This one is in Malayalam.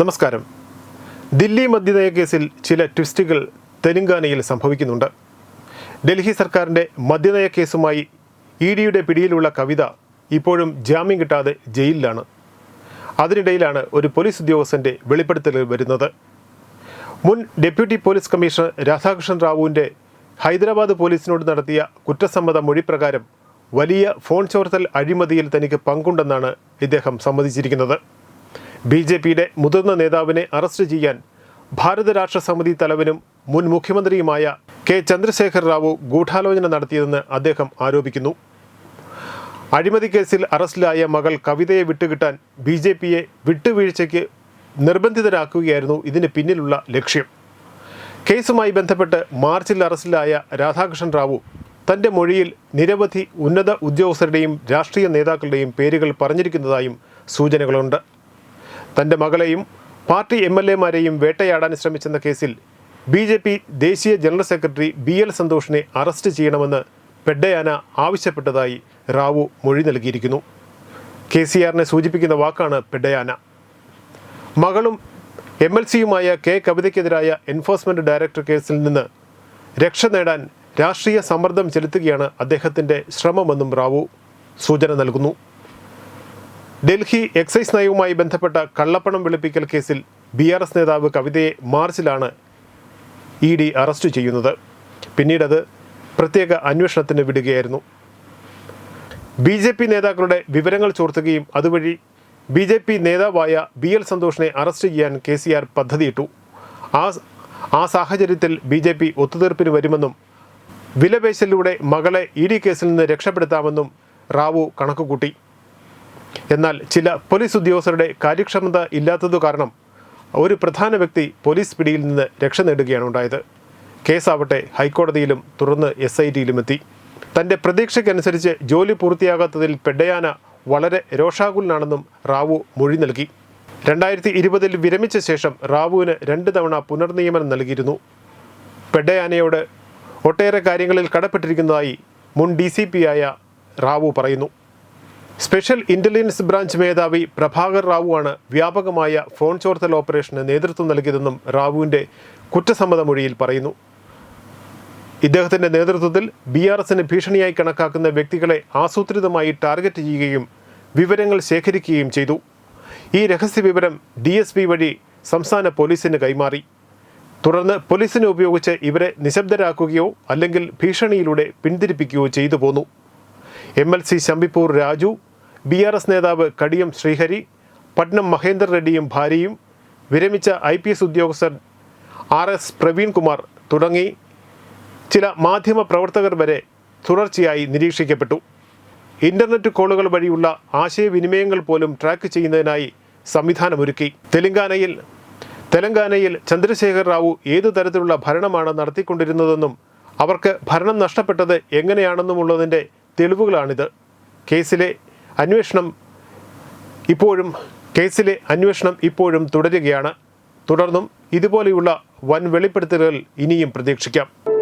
നമസ്കാരം. ദില്ലി മദ്യനയ കേസിൽ ചില ട്വിസ്റ്റുകൾ തെലങ്കാനയിൽ സംഭവിക്കുന്നുണ്ട്. ഡൽഹി സർക്കാരിന്റെ മദ്യനയ കേസുമായി ഇ ഡിയുടെ പിടിയിലുള്ള കവിത ഇപ്പോഴും ജാമ്യം കിട്ടാതെ ജയിലിലാണ്. അതിനിടയിലാണ് ഒരു പോലീസ് ഉദ്യോഗസ്ഥന്റെ വെളിപ്പെടുത്തൽ വരുന്നത്. മുൻ ഡെപ്യൂട്ടി പോലീസ് കമ്മീഷണർ രാധാകൃഷ്ണൻ റാവുവിന്റെ ഹൈദരാബാദ് പോലീസിനോട് നടത്തിയ കുറ്റസമ്മത മൊഴിപ്രകാരം വലിയ ഫോൺ ചോർത്തൽ അഴിമതിയിൽ തനിക്ക് പങ്കുണ്ടെന്നാണ് ഇദ്ദേഹം സമ്മതിച്ചിരിക്കുന്നത്. ബി ജെ പിയുടെ മുതിർന്ന നേതാവിനെ അറസ്റ്റ് ചെയ്യാൻ ഭാരത രാഷ്ട്ര സമിതി തലവനും മുൻ മുഖ്യമന്ത്രിയുമായ കെ ചന്ദ്രശേഖർ റാവു ഗൂഢാലോചന നടത്തിയതെന്ന് അദ്ദേഹം ആരോപിക്കുന്നു. അഴിമതി കേസിൽ അറസ്റ്റിലായ മകൾ കവിതയെ വിട്ടുകിട്ടാൻ ബി ജെ പിയെ വിട്ടുവീഴ്ചയ്ക്ക് നിർബന്ധിതരാക്കുകയായിരുന്നു ഇതിന് പിന്നിലുള്ള ലക്ഷ്യം. കേസുമായി ബന്ധപ്പെട്ട് മാർച്ചിൽ അറസ്റ്റിലായ രാധാകൃഷ്ണൻ റാവു തന്റെ മൊഴിയിൽ നിരവധി ഉന്നത ഉദ്യോഗസ്ഥരുടെയും രാഷ്ട്രീയ നേതാക്കളുടെയും പേരുകൾ പറഞ്ഞിരിക്കുന്നതായും സൂചനകളുണ്ട്. തന്റെ മകളെയും പാർട്ടി എം എൽ എമാരെയും വേട്ടയാടാൻ ശ്രമിച്ചെന്ന കേസിൽ ബി ജെ പി ദേശീയ ജനറൽ സെക്രട്ടറി ബി എൽ സന്തോഷിനെ അറസ്റ്റ് ചെയ്യണമെന്ന് പെഡയാന ആവശ്യപ്പെട്ടതായി റാവു മൊഴി നൽകിയിരിക്കുന്നു. കെ സി ആറിനെ സൂചിപ്പിക്കുന്ന വാക്കാണ് പെഡയാന മകളും എം എൽ സിയുമായ കെ കവിതയ്ക്കെതിരായ എൻഫോഴ്സ്മെന്റ് ഡയറക്ടർ കേസിൽ നിന്ന് രക്ഷ നേടാൻ രാഷ്ട്രീയ സമ്മർദ്ദം ചെലുത്തുകയാണ് അദ്ദേഹത്തിന്റെ ശ്രമമെന്നും റാവു സൂചന നൽകുന്നു. ഡൽഹി എക്സൈസ് നയവുമായി ബന്ധപ്പെട്ട കള്ളപ്പണം വെളുപ്പിക്കൽ കേസിൽ ബി ആർ എസ് നേതാവ് കവിതയെ മാർച്ചിലാണ് ഇ ഡി അറസ്റ്റ് ചെയ്യുന്നത്. പിന്നീടത് പ്രത്യേക അന്വേഷണത്തിന് വിടുകയായിരുന്നു. ബി ജെ പി നേതാക്കളുടെ വിവരങ്ങൾ ചോർത്തുകയും അതുവഴി ബി ജെ പി നേതാവായ ബി എൽ സന്തോഷിനെ അറസ്റ്റ് ചെയ്യാൻ കെ സി ആർ പദ്ധതിയിട്ടു. ആ ആ സാഹചര്യത്തിൽ ബി ജെ പി ഒത്തുതീർപ്പിന് വരുമെന്നും വിലപേശലിലൂടെ മകളെ ഇ ഡി കേസിൽ നിന്ന് രക്ഷപ്പെടുത്താമെന്നും റാവു കണക്കുകൂട്ടി. എന്നാൽ ചില പോലീസ് ഉദ്യോഗസ്ഥരുടെ കാര്യക്ഷമത ഇല്ലാത്തതു കാരണം ഒരു പ്രധാന വ്യക്തി പോലീസ് പിടിയിൽ നിന്ന് രക്ഷ നേടുകയാണ് ഉണ്ടായത്. കേസാവട്ടെ ഹൈക്കോടതിയിലും തുടർന്ന് എസ് ഐ ടിയിലും എത്തി തന്റെ പ്രതീക്ഷയ്ക്കനുസരിച്ച് ജോലി പൂർത്തിയാകാത്തതിൽ പെഡയാന വളരെ രോഷാകുലനാണെന്നും റാവു മൊഴി നൽകി. രണ്ടായിരത്തി ഇരുപതിൽ വിരമിച്ച ശേഷം റാവുവിന് രണ്ട് തവണ പുനർനിയമനം നൽകിയിരുന്നു. പെഡയാനയോട് ഒട്ടേറെ കാര്യങ്ങളിൽ കടപ്പെട്ടിരിക്കുന്നതായി മുൻ ഡി സി പി ആയ റാവു പറയുന്നു. സ്പെഷ്യൽ ഇന്റലിജൻസ് ബ്രാഞ്ച് മേധാവി പ്രഭാകർ റാവുവാണ് വ്യാപകമായ ഫോൺ ചോർത്തൽ ഓപ്പറേഷന് നേതൃത്വം നൽകിയതെന്നും റാവുവിന്റെ കുറ്റസമ്മത മൊഴിയിൽ പറയുന്നു. ഇദ്ദേഹത്തിന്റെ നേതൃത്വത്തിൽ ബി ആർ എസിന് ഭീഷണിയായി കണക്കാക്കുന്ന വ്യക്തികളെ ആസൂത്രിതമായി ടാർഗറ്റ് ചെയ്യുകയും വിവരങ്ങൾ ശേഖരിക്കുകയും ചെയ്തു. ഈ രഹസ്യ വിവരം ഡി എസ് പി വഴി സംസ്ഥാന പോലീസിന് കൈമാറി. തുടർന്ന് പോലീസിനെ ഉപയോഗിച്ച് ഇവരെ നിശബ്ദരാക്കുകയോ അല്ലെങ്കിൽ ഭീഷണിയിലൂടെ പിന്തിരിപ്പിക്കുകയോ ചെയ്തു പോന്നു. M L C Shambipur Raju B R S നേതാവ് കടിയം ശ്രീഹരി പട്നം മഹേന്ദർ റെഡ്ഡിയും ഭാര്യയും വിരമിച്ച ഐ പി എസ് ഉദ്യോഗസ്ഥൻ ആർ എസ് പ്രവീൺകുമാർ തുടങ്ങി. ചില മാധ്യമ പ്രവർത്തകർ വരെ തുടർച്ചയായി നിരീക്ഷിക്കപ്പെട്ടു. ഇന്റർനെറ്റ് കോളുകൾ വഴിയുള്ള ആശയവിനിമയങ്ങൾ പോലും ട്രാക്ക് ചെയ്യുന്നതിനായി സംവിധാനമൊരുക്കി. തെലങ്കാനയിൽ തെലങ്കാനയിൽ ചന്ദ്രശേഖർ റാവു ഏതു തരത്തിലുള്ള ഭരണമാണ് നടത്തിക്കൊണ്ടിരുന്നതെന്നും അവർക്ക് ഭരണം നഷ്ടപ്പെട്ടത് എങ്ങനെയാണെന്നുമുള്ളതിന്റെ തെളിവുകളാണിത്. കേസിലെ അന്വേഷണം ഇപ്പോഴും കേസിലെ അന്വേഷണം ഇപ്പോഴും തുടരുകയാണ്. തുടർന്നും ഇതുപോലെയുള്ള വൻ വെളിപ്പെടുത്തലുകൾ ഇനിയും പ്രതീക്ഷിക്കാം.